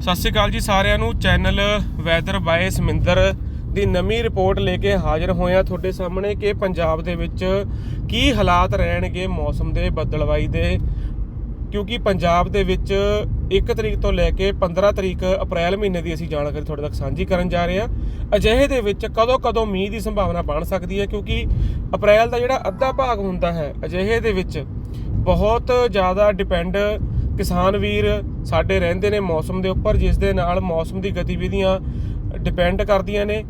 ਸਤਿ ਸ਼੍ਰੀ ਅਕਾਲ ਜੀ ਸਾਰਿਆਂ ਨੂੰ। ਚੈਨਲ ਵੈਦਰ ਬਾਏ ਸਮਿੰਦਰ ਦੀ ਨਵੀਂ ਰਿਪੋਰਟ ਲੈ ਕੇ ਹਾਜ਼ਰ ਹੋਇਆ ਤੁਹਾਡੇ ਸਾਹਮਣੇ ਕਿ ਪੰਜਾਬ ਦੇ ਵਿੱਚ ਕੀ ਹਾਲਾਤ ਰਹਿਣਗੇ ਮੌਸਮ ਦੇ ਬੱਦਲਵਾਈ ਦੇ। ਕਿਉਂਕਿ ਪੰਜਾਬ ਦੇ ਵਿੱਚ 1 ਤਰੀਕ ਤੋਂ ਲੈ ਕੇ 15 ਤਰੀਕ ਅਪ੍ਰੈਲ ਮਹੀਨੇ ਦੀ ਅਸੀਂ ਜਾਣਕਾਰੀ ਤੁਹਾਡੇ ਤੱਕ ਸਾਂਝੀ ਕਰਨ ਜਾ ਰਹੇ ਹਾਂ। ਅਜਿਹੇ ਦੇ ਵਿੱਚ ਕਦੋਂ ਕਦੋਂ ਮੀਂਹ ਦੀ ਸੰਭਾਵਨਾ ਬਣ ਸਕਦੀ ਹੈ? ਕਿਉਂਕਿ ਅਪ੍ਰੈਲ ਦਾ ਜਿਹੜਾ ਅੱਧਾ ਭਾਗ ਹੁੰਦਾ ਹੈ, ਅਜਿਹੇ ਦੇ ਵਿੱਚ ਬਹੁਤ ਜ਼ਿਆਦਾ ਡਿਪੈਂਡ ਕਿਸਾਨ ਵੀਰ ਸਾਡੇ ਰਹਿੰਦੇ ਨੇ ਮੌਸਮ ਦੇ ਉੱਪਰ, ਜਿਸ ਦੇ ਨਾਲ ਮੌਸਮ ਦੀ ਗਤੀਵਿਧੀਆਂ ਡਿਪੈਂਡ ਕਰਦੀਆਂ ਨੇ।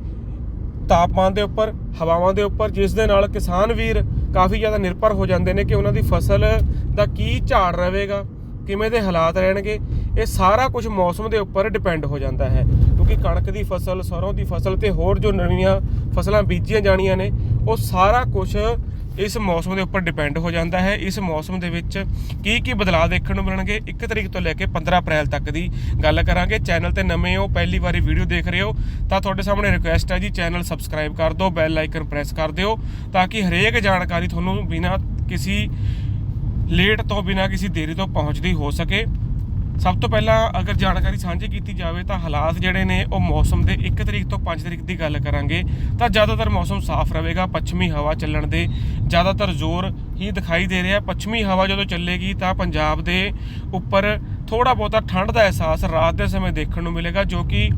ਤਾਪਮਾਨ ਦੇ ਉੱਪਰ, ਹਵਾਵਾਂ ਦੇ ਉੱਪਰ, ਜਿਸ ਦੇ ਨਾਲ ਕਿਸਾਨ ਵੀਰ ਕਾਫੀ ਜ਼ਿਆਦਾ ਨਿਰਭਰ ਹੋ ਜਾਂਦੇ ਨੇ ਕਿ ਉਹਨਾਂ ਦੀ ਫਸਲ ਦਾ ਕੀ ਝਾੜ ਰਹੇਗਾ, ਕਿਵੇਂ ਦੇ ਹਾਲਾਤ ਰਹਿਣਗੇ। ਇਹ ਸਾਰਾ ਕੁਝ ਮੌਸਮ ਦੇ ਉੱਪਰ ਡਿਪੈਂਡ ਹੋ ਜਾਂਦਾ ਹੈ। ਕਿਉਂਕਿ ਕਣਕ ਦੀ ਫਸਲ, ਸਰੋਂ ਦੀ ਫਸਲ ਤੇ ਹੋਰ ਜੋ ਨਵੀਆਂ ਫਸਲਾਂ ਬੀਜੀਆਂ ਜਾਣੀਆਂ ਨੇ, ਉਹ ਸਾਰਾ ਕੁਝ ਇਸ ਮੌਸਮ ਦੇ ਉੱਪਰ ਡਿਪੈਂਡ ਹੋ ਜਾਂਦਾ ਹੈ। ਇਸ ਮੌਸਮ ਦੇ ਵਿੱਚ ਕੀ ਕੀ ਬਦਲਾਅ ਦੇਖਣ ਨੂੰ ਮਿਲਣਗੇ? 1 ਤਰੀਕ ਤੋਂ ਲੈ ਕੇ 15 ਅਪ੍ਰੈਲ ਤੱਕ ਦੀ ਗੱਲ ਕਰਾਂਗੇ। ਚੈਨਲ ਤੇ ਨਵੇਂ ਹੋ, ਪਹਿਲੀ ਵਾਰੀ ਵੀਡੀਓ ਦੇਖ ਰਹੇ ਹੋ, ਤਾਂ ਤੁਹਾਡੇ ਸਾਹਮਣੇ ਰਿਕੁਐਸਟ ਹੈ ਜੀ, ਚੈਨਲ ਸਬਸਕ੍ਰਾਈਬ ਕਰ ਦਿਓ ਬੈਲ ਆਈਕਨ ਪ੍ਰੈਸ ਕਰ ਦਿਓ, ਤਾਂ ਕਿ ਹਰੇਕ ਜਾਣਕਾਰੀ ਤੁਹਾਨੂੰ ਬਿਨਾਂ ਕਿਸੇ ਲੇਟ ਤੋਂ, ਬਿਨਾਂ ਕਿਸੇ ਦੇਰੀ ਤੋਂ ਪਹੁੰਚਦੀ ਹੋ ਸਕੇ। ਸਭ ਤੋਂ ਪਹਿਲਾਂ ਅਗਰ ਜਾਣਕਾਰੀ ਸਾਂਝੀ ਕੀਤੀ ਜਾਵੇ ਤਾਂ ਹਾਲਾਤ ਜਿਹੜੇ ਨੇ ਉਹ ਮੌਸਮ ਦੇ 1 ਤਰੀਕ ਤੋਂ 5 ਤਰੀਕ ਦੀ ਗੱਲ ਕਰਾਂਗੇ ਤਾਂ ਜ਼ਿਆਦਾਤਰ ਮੌਸਮ ਸਾਫ਼ ਰਹੇਗਾ, ਪੱਛਮੀ ਹਵਾ ਚੱਲਣ ਦੇ ਜ਼ਿਆਦਾਤਰ ਜ਼ੋਰ ਹੀ ਦਿਖਾਈ ਦੇ ਰਿਹਾ। ਪੱਛਮੀ ਹਵਾ ਜਦੋਂ ਚੱਲੇਗੀ ਤਾਂ ਪੰਜਾਬ ਦੇ ਉੱਪਰ ਥੋੜਾ ਬਹੁਤਾ ਠੰਡ ਦਾ ਅਹਿਸਾਸ ਰਾਤ ਦੇ ਸਮੇਂ ਦੇਖਣ ਨੂੰ ਮਿਲੇਗਾ, ਜੋ ਕਿ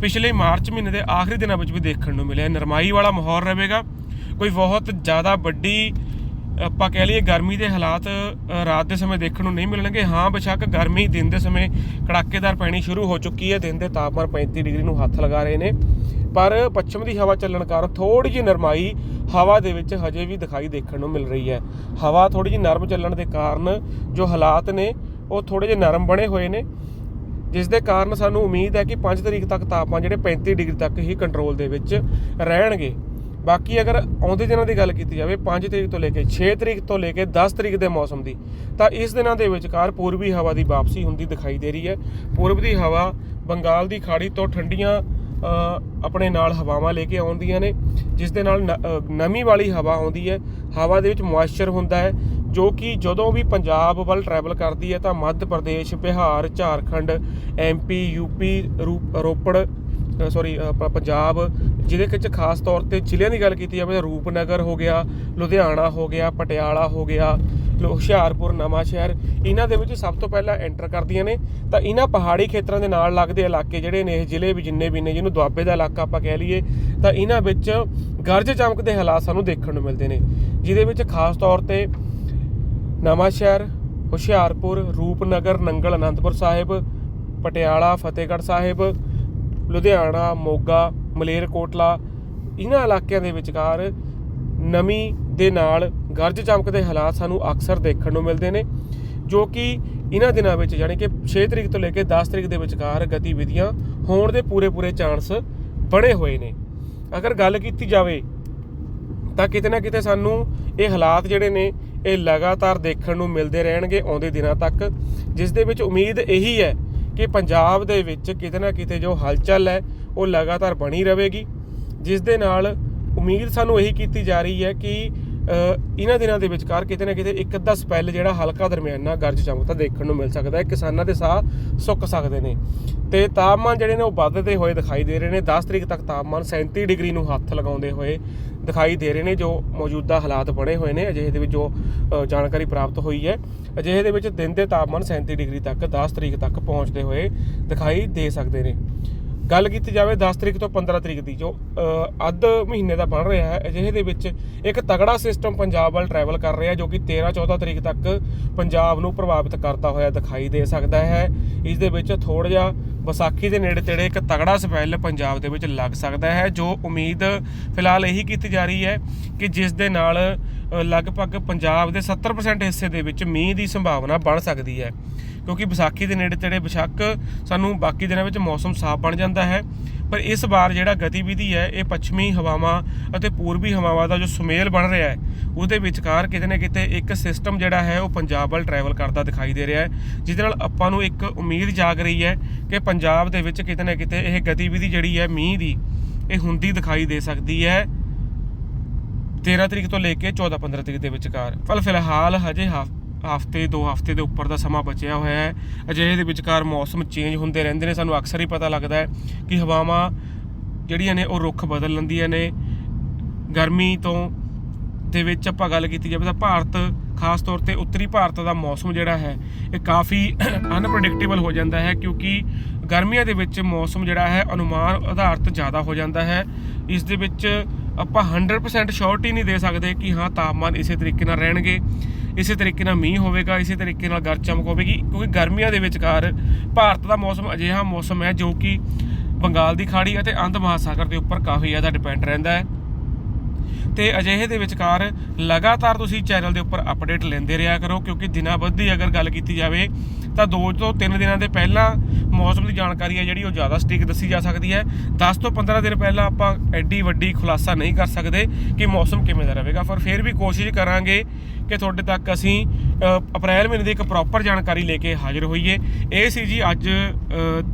ਪਿਛਲੇ ਮਾਰਚ ਮਹੀਨੇ ਦੇ ਆਖਰੀ ਦਿਨਾਂ ਵਿੱਚ ਵੀ ਦੇਖਣ ਨੂੰ ਮਿਲਿਆ। ਨਰਮਾਈ ਵਾਲਾ ਮਾਹੌਲ ਰਹੇਗਾ। ਕੋਈ ਬਹੁਤ ਜ਼ਿਆਦਾ ਵੱਡੀ ਆਪਾਂ ਕਹਿ ਲਈਏ ਗਰਮੀ ਦੇ ਹਾਲਾਤ ਰਾਤ ਦੇ ਸਮੇਂ ਦੇਖਣ ਨੂੰ ਨਹੀਂ ਮਿਲਣਗੇ। ਹਾਂ, ਬੇਸ਼ੱਕ ਗਰਮੀ ਦਿਨ ਦੇ ਸਮੇਂ ਕੜਾਕੇਦਾਰ ਪੈਣੀ ਸ਼ੁਰੂ ਹੋ ਚੁੱਕੀ ਹੈ। ਦਿਨ ਦੇ ਤਾਪਮਾਨ 35 ਡਿਗਰੀ ਨੂੰ ਹੱਥ ਲਗਾ ਰਹੇ ਨੇ। ਪਰ ਪੱਛਮ ਦੀ ਹਵਾ ਚੱਲਣ ਕਾਰਨ ਥੋੜੀ ਜਿਹੀ ਨਰਮਾਈ ਹਵਾ ਦੇ ਵਿੱਚ ਹਜੇ ਵੀ ਦਿਖਾਈ ਦੇਖਣ ਨੂੰ ਮਿਲ ਰਹੀ ਹੈ। ਹਵਾ ਥੋੜੀ ਜਿਹੀ ਨਰਮ ਚੱਲਣ ਦੇ ਕਾਰਨ ਜੋ ਹਾਲਾਤ ਨੇ, ਉਹ ਥੋੜੇ ਜਿਹੇ ਨਰਮ ਬਣੇ ਹੋਏ ਨੇ। ਜਿਸ ਦੇ ਕਾਰਨ ਸਾਨੂੰ ਉਮੀਦ ਹੈ ਕਿ 5 ਤਰੀਕ ਤੱਕ ਤਾਪਮਾਨ ਜਿਹੜੇ 35 ਡਿਗਰੀ ਤੱਕ ਹੀ ਕੰਟਰੋਲ ਦੇ ਵਿੱਚ ਰਹਿਣਗੇ। ਬਾਕੀ ਅਗਰ ਆਉਂਦੇ ਦਿਨਾਂ ਦੀ ਗੱਲ ਕੀਤੀ ਜਾਵੇ 5 ਤਰੀਕ ਤੋਂ ਲੈ ਕੇ 6 ਤਰੀਕ ਤੋਂ ਲੈ ਕੇ 10 ਤਰੀਕ ਦੇ ਮੌਸਮ ਦੀ, ਤਾਂ ਇਸ ਦਿਨਾਂ ਦੇ ਵਿਚਕਾਰ ਪੂਰਬੀ ਹਵਾ ਦੀ ਵਾਪਸੀ ਹੁੰਦੀ ਦਿਖਾਈ ਦੇ ਰਹੀ ਹੈ। ਪੂਰਬ ਦੀ ਹਵਾ ਬੰਗਾਲ ਦੀ ਖਾੜੀ ਤੋਂ ਠੰਡੀਆਂ ਆਪਣੇ ਨਾਲ ਹਵਾਵਾਂ ਲੈ ਕੇ ਆਉਂਦੀਆਂ ਨੇ, ਜਿਸ ਦੇ ਨਾਲ ਨ- ਨਮੀ ਵਾਲੀ ਹਵਾ ਆਉਂਦੀ ਹੈ। ਹਵਾ ਦੇ ਵਿੱਚ ਮੋਇਸਚਰ ਹੁੰਦਾ ਹੈ, ਜੋ ਕਿ ਜਦੋਂ ਵੀ ਪੰਜਾਬ ਵੱਲ ਟਰੈਵਲ ਕਰਦੀ ਹੈ, ਤਾਂ ਮੱਧ ਪ੍ਰਦੇਸ਼, ਬਿਹਾਰ, ਝਾਰਖੰਡ ਐਮਪੀ ਯੂਪੀ ਰੂ- ਰੋਪੜ ਸੌਰੀ ਪੰਜਾਬ ਜਿਹਦੇ ਵਿੱਚ ਖਾਸ ਤੌਰ ਤੇ ਜ਼ਿਲ੍ਹਿਆਂ ਦੀ ਗੱਲ ਕੀਤੀ ਜਾਵੇ ਤਾਂ ਰੂਪਨਗਰ ਹੋ ਗਿਆ, ਲੁਧਿਆਣਾ ਹੋ ਗਿਆ, ਪਟਿਆਲਾ ਹੋ ਗਿਆ ਹੁਸ਼ਿਆਰਪੁਰ ਨਵਾਂ ਸ਼ਹਿਰ ਇਹਨਾਂ ਦੇ ਵਿੱਚ ਸਭ ਤੋਂ ਪਹਿਲਾਂ ਐਂਟਰ ਕਰਦੀਆਂ ਨੇ। ਤਾਂ ਇਹਨਾਂ ਪਹਾੜੀ ਖੇਤਰਾਂ ਦੇ ਨਾਲ ਲੱਗਦੇ ਇਲਾਕੇ ਜਿਹੜੇ ਨੇ ਇਹ ਜ਼ਿਲ੍ਹੇ ਵੀ ਜਿੰਨੇ ਵੀ ਨੇ, ਜਿਹਨੂੰ ਦੁਆਬੇ ਦਾ ਇਲਾਕਾ ਆਪਾਂ ਕਹਿ ਲਈਏ, ਤਾਂ ਇਹਨਾਂ ਵਿੱਚ ਗਰਜ ਚਮਕ ਦੇ ਹਾਲਾਤ ਸਾਨੂੰ ਦੇਖਣ ਨੂੰ ਮਿਲਦੇ ਨੇ। ਜਿਹਦੇ ਵਿੱਚ ਖਾਸ ਤੌਰ ਤੇ ਨਵਾਂ ਸ਼ਹਿਰ ਹੁਸ਼ਿਆਰਪੁਰ, ਰੂਪਨਗਰ, ਨੰਗਲ, ਅਨੰਦਪੁਰ ਸਾਹਿਬ, ਪਟਿਆਲਾ, ਫਤਿਹਗੜ੍ਹ ਸਾਹਿਬ, ਲੁਧਿਆਣਾ, ਮੋਗਾ ਮਲੇਰਕੋਟਲਾ, ਇਹਨਾਂ ਇਲਾਕਿਆਂ ਦੇ ਵਿਚਕਾਰ ਨਮੀ ਦੇ ਨਾਲ ਗਰਜ ਚਮਕ ਦੇ ਹਾਲਾਤ ਸਾਨੂੰ ਅਕਸਰ ਦੇਖਣ ਨੂੰ ਮਿਲਦੇ ਨੇ, ਜੋ ਕਿ ਇਹਨਾਂ ਦਿਨਾਂ ਵਿੱਚ ਯਾਨੀ ਕਿ 6 ਤਰੀਕ ਤੋਂ ਲੈ ਕੇ 10 ਤਰੀਕ ਦੇ ਵਿਚਕਾਰ ਗਤੀਵਿਧੀਆਂ ਹੋਣ ਦੇ ਪੂਰੇ ਪੂਰੇ ਚਾਂਸ ਬਣੇ ਹੋਏ ਨੇ। ਅਗਰ ਗੱਲ ਕੀਤੀ ਜਾਵੇ, ਤਾਂ ਕਿਤੇ ਨਾ ਕਿਤੇ ਸਾਨੂੰ ਇਹ ਹਾਲਾਤ ਜਿਹੜੇ ਨੇ, ਇਹ ਲਗਾਤਾਰ ਦੇਖਣ ਨੂੰ ਮਿਲਦੇ ਰਹਿਣਗੇ ਆਉਂਦੇ ਦਿਨਾਂ ਤੱਕ, ਜਿਸ ਦੇ ਵਿੱਚ ਉਮੀਦ ਇਹੀ ਹੈ ਕਿ ਪੰਜਾਬ ਦੇ ਵਿੱਚ ਕਿਤੇ ਨਾ ਕਿਤੇ ਜੋ ਹਲਚਲ ਹੈ, ਉਹ ਲਗਾਤਾਰ ਬਣੀ ਰਹੇਗੀ। ਜਿਸ ਦੇ ਨਾਲ ਉਮੀਦ ਸਾਨੂੰ ਇਹੀ ਕੀਤੀ ਜਾ ਰਹੀ ਹੈ ਕਿ ਇਹਨਾਂ ਦਿਨਾਂ ਦੇ ਵਿਚਕਾਰ ਕਿਤੇ ਨਾ ਕਿਤੇ ਇੱਕ ਅੱਧਾ ਸਪੈਲ ਜਿਹੜਾ ਹਲਕਾ ਦਰਮਿਆਨਾ ਗਰਜ ਚਮਕਦਾ ਦੇਖਣ ਨੂੰ ਮਿਲ ਸਕਦਾ ਹੈ। ਕਿਸਾਨਾਂ ਦੇ ਸਾਹ ਸੁੱਕ ਸਕਦੇ ਨੇ। ਤੇ ਤਾਪਮਾਨ ਜਿਹੜੇ ਨੇ ਉਹ ਵੱਧਦੇ ਹੋਏ ਦਿਖਾਈ ਦੇ ਰਹੇ ਨੇ। 10 ਤਰੀਕ ਤੱਕ ਤਾਪਮਾਨ 37 ਡਿਗਰੀ ਨੂੰ ਹੱਥ ਲਗਾਉਂਦੇ ਹੋਏ ਦਿਖਾਈ ਦੇ ਰਹੇ ਨੇ, ਜੋ ਮੌਜੂਦਾ ਹਾਲਾਤ ਬਣੇ ਹੋਏ ਨੇ। ਅਜਿਹੇ ਦੇ ਵਿੱਚ ਜੋ ਜਾਣਕਾਰੀ ਪ੍ਰਾਪਤ ਹੋਈ ਹੈ। ਅਜਿਹੇ ਦੇ ਵਿੱਚ ਦਿਨ ਦੇ ਤਾਪਮਾਨ 37 ਡਿਗਰੀ ਤੱਕ 10 ਤਰੀਕ ਤੱਕ ਪਹੁੰਚਦੇ ਹੋਏ ਦਿਖਾਈ ਦੇ ਸਕਦੇ ਨੇ। ਗੱਲ ਕੀਤੀ ਜਾਵੇ 10 ਤਰੀਕ ਤੋਂ 15 ਤਰੀਕ ਦੀ, ਜੋ ਅੱਧ ਮਹੀਨੇ ਦਾ ਬਣ ਰਿਹਾ ਹੈ, ਅਜਿਹੇ ਦੇ ਵਿੱਚ ਇੱਕ ਤਗੜਾ ਸਿਸਟਮ ਪੰਜਾਬ ਵੱਲ ਟਰੈਵਲ ਕਰ ਰਿਹਾ, ਜੋ ਕਿ 13 14 ਤਰੀਕ ਤੱਕ ਪੰਜਾਬ ਨੂੰ ਪ੍ਰਭਾਵਿਤ ਕਰਦਾ ਹੋਇਆ ਦਿਖਾਈ ਦੇ ਸਕਦਾ ਹੈ। ਇਸ ਦੇ ਵਿੱਚ ਥੋੜਾ ਜਿਹਾ ਵਿਸਾਖੀ ਦੇ ਨੇੜੇ ਤੇੜੇ ਇੱਕ ਤਗੜਾ ਸਪੈਲ ਪੰਜਾਬ ਦੇ ਵਿੱਚ ਲੱਗ ਸਕਦਾ ਹੈ, ਜੋ ਉਮੀਦ ਫਿਲਹਾਲ ਇਹੀ ਕੀਤੀ ਜਾ ਰਹੀ ਹੈ ਕਿ ਜਿਸ ਦੇ ਨਾਲ ਲਗਭਗ ਪੰਜਾਬ ਦੇ 70% ਹਿੱਸੇ ਦੇ ਵਿੱਚ ਮੀਂਹ ਦੀ ਸੰਭਾਵਨਾ ਬਣ ਸਕਦੀ ਹੈ। ਕਿਉਂਕਿ ਵਿਸਾਖੀ ਦੇ ਨੇੜੇ ਤੇੜੇ ਬਿਸ਼ੱਕ ਸਾਨੂੰ ਬਾਕੀ ਦਿਨਾਂ ਵਿੱਚ ਮੌਸਮ ਸਾਫ਼ ਬਣ ਜਾਂਦਾ ਹੈ। ਪਰ ਇਸ ਵਾਰ ਜਿਹੜਾ ਗਤੀਵਿਧੀ ਹੈ, ਇਹ ਪੱਛਮੀ ਹਵਾਵਾਂ ਅਤੇ ਪੂਰਬੀ ਹਵਾਵਾਂ ਦਾ ਜੋ ਸੁਮੇਲ ਬਣ ਰਿਹਾ ਹੈ, ਉਹਦੇ ਵਿਚਕਾਰ ਕਿਤੇ ਨਾ ਕਿਤੇ ਇੱਕ ਸਿਸਟਮ ਜਿਹੜਾ ਹੈ, ਉਹ ਪੰਜਾਬ ਵੱਲ ਟਰੈਵਲ ਕਰਦਾ ਦਿਖਾਈ ਦੇ ਰਿਹਾ ਹੈ, ਜਿਹਦੇ ਨਾਲ ਆਪਾਂ ਨੂੰ ਇੱਕ ਉਮੀਦ ਜਾਗ ਰਹੀ ਹੈ ਕਿ ਪੰਜਾਬ ਦੇ ਵਿੱਚ ਕਿਤੇ ਨਾ ਕਿਤੇ ਇਹ ਗਤੀਵਿਧੀ ਜਿਹੜੀ ਹੈ, ਮੀਂਹ ਦੀ, ਇਹ ਹੁੰਦੀ ਦਿਖਾਈ ਦੇ ਸਕਦੀ ਹੈ 13 ਤਰੀਕ ਤੋਂ ਲੈ ਕੇ 14 15 ਤਰੀਕ ਦੇ ਵਿਚਕਾਰ। ਪਰ ਫਿਲਹਾਲ, ਹਜੇ ਹਫ- ਹਫ਼ਤੇ, ਦੋ ਹਫ਼ਤੇ ਦੇ ਉੱਪਰ ਦਾ ਸਮਾਂ ਬਚਿਆ ਹੋਇਆ ਹੈ। ਅਜਿਹੇ ਦੇ ਵਿਚਕਾਰ ਮੌਸਮ ਚੇਂਜ ਹੁੰਦੇ ਰਹਿੰਦੇ ਨੇ। ਸਾਨੂੰ ਅਕਸਰ ਹੀ ਪਤਾ ਲੱਗਦਾ ਹੈ ਕਿ ਹਵਾਵਾਂ ਜਿਹੜੀਆਂ ਨੇ ਉਹ ਰੁੱਖ ਬਦਲ ਲੈਂਦੀਆਂ ਨੇ। ਗਰਮੀ ਤੋਂ ਦੇ ਵਿੱਚ ਆਪਾਂ ਗੱਲ ਕੀਤੀ ਜਾਵੇ ਤਾਂ ਭਾਰਤ, ਖਾਸ ਤੌਰ ਤੇ ਉੱਤਰੀ ਭਾਰਤ ਦਾ ਮੌਸਮ ਜਿਹੜਾ ਹੈ, ਇਹ ਕਾਫੀ ਅਨਪ੍ਰੈਡਿਕਟੇਬਲ ਹੋ ਜਾਂਦਾ ਹੈ ਕਿਉਂਕਿ ਗਰਮੀਆਂ ਦੇ ਵਿੱਚ ਮੌਸਮ ਜਿਹੜਾ ਹੈ ਅਨੁਮਾਨ ਆਧਾਰਿਤ ਜ਼ਿਆਦਾ ਹੋ ਜਾਂਦਾ ਹੈ। ਇਸ ਦੇ ਵਿੱਚ ਆਪਾਂ 100% ਸ਼ੋਰਟੀ ਨਹੀਂ ਦੇ ਸਕਦੇ ਕਿ ਹਾਂ ਤਾਪਮਾਨ ਇਸੇ ਤਰੀਕੇ ਨਾਲ ਰਹਿਣਗੇ। ਇਸੇ ਤਰੀਕੇ ਨਾਲ ਮੀਂਹ ਹੋਵੇਗਾ, ਇਸੇ ਤਰੀਕੇ ਨਾਲ ਗਰ ਚਮਕ ਹੋਵੇਗੀ, ਕਿਉਂਕਿ ਗਰਮੀਆਂ ਦੇ ਵਿਚਕਾਰ ਭਾਰਤ ਦਾ ਮੌਸਮ ਅਜਿਹਾ ਮੌਸਮ ਹੈ ਜੋ ਕਿ ਬੰਗਾਲ ਦੀ ਖਾੜੀ ਅਤੇ ਅੰਧ ਮਹਾਸਾਗਰ ਦੇ ਉੱਪਰ ਕਾਫੀ ਜ਼ਿਆਦਾ ਡਿਪੈਂਡ ਰਹਿੰਦਾ ਹੈ। ਤੇ ਅਜਿਹੇ ਦੇ ਵਿਚਕਾਰ ਲਗਾਤਾਰ ਤੁਸੀਂ ਚੈਨਲ ਦੇ ਉੱਪਰ ਅਪਡੇਟ ਲੈਂਦੇ ਰਿਹਾ ਕਰੋ, ਕਿਉਂਕਿ ਦਿਨਾਂ ਬੱਧੀ ਅਗਰ ਗੱਲ ਕੀਤੀ ਜਾਵੇ ਤਾਂ 2 ਤੋਂ 3 ਦਿਨਾਂ ਦੇ ਪਹਿਲਾਂ ਮੌਸਮ ਦੀ ਜਾਣਕਾਰੀ ਹੈ ਜਿਹੜੀ ਉਹ ਜ਼ਿਆਦਾ ਸਟੀਕ ਦੱਸੀ ਜਾ ਸਕਦੀ ਹੈ। 10 ਤੋਂ 15 ਦਿਨ ਪਹਿਲਾਂ ਆਪਾਂ ਐਡੀ ਵੱਡੀ ਖੁਲਾਸਾ ਨਹੀਂ ਕਰ ਸਕਦੇ ਕਿ ਮੌਸਮ ਕਿਵੇਂ ਦਾ ਰਹੇਗਾ। ਪਰ ਫਿਰ ਵੀ ਕੋਸ਼ਿਸ਼ ਕਰਾਂਗੇ ਕਿ ਤੁਹਾਡੇ ਤੱਕ ਅਸੀਂ ਅਪ੍ਰੈਲ ਮਹੀਨੇ ਦੀ ਇੱਕ ਪ੍ਰੋਪਰ ਜਾਣਕਾਰੀ ਲੈ ਕੇ ਹਾਜ਼ਰ ਹੋਈਏ। ਇਹ ਸੀ ਜੀ ਅੱਜ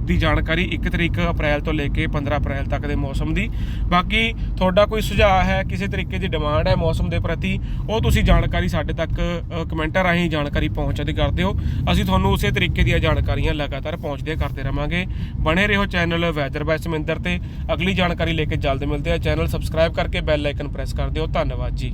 ਦੀ ਜਾਣਕਾਰੀ 1 ਤਰੀਕ ਅਪ੍ਰੈਲ ਤੋਂ ਲੈ ਕੇ 15 ਅਪ੍ਰੈਲ ਤੱਕ ਦੇ ਮੌਸਮ ਦੀ। ਬਾਕੀ ਤੁਹਾਡਾ ਕੋਈ ਸੁਝਾਅ ਹੈ, ਕਿਸੇ ਤਰੀਕੇ ਦੀ ਡਿਮਾਂਡ ਹੈ ਮੌਸਮ ਦੇ ਪ੍ਰਤੀ, ਉਹ ਤੁਸੀਂ ਜਾਣਕਾਰੀ ਸਾਡੇ ਤੱਕ ਕਮੈਂਟਾਂ ਰਾਹੀਂ ਜਾਣਕਾਰੀ ਪਹੁੰਚਾਉਂਦੇ ਕਰਦੇ ਹੋ ਅਸੀਂ ਤੁਹਾਨੂੰ ਉਸੇ ਤਰੀਕੇ ਦੀਆਂ ਜਾਣਕਾਰੀਆਂ ਲਗਾਤਾਰ ਪਹੁੰਚਦੇ ਕਰਦੇ ਰਵਾਂਗੇ। ਬਣੇ ਰਹੋ ਚੈਨਲ ਵੈਦਰ ਬਾਈ ਸਮਿੰਦਰ ਤੇ। ਅਗਲੀ ਜਾਣਕਾਰੀ ਲੈ ਕੇ ਜਲਦ ਮਿਲਦੇ ਆ। ਚੈਨਲ ਸਬਸਕ੍ਰਾਈਬ ਕਰਕੇ ਬੈਲ ਆਈਕਨ ਪ੍ਰੈਸ ਕਰ ਦਿਓ। ਧੰਨਵਾਦ ਜੀ।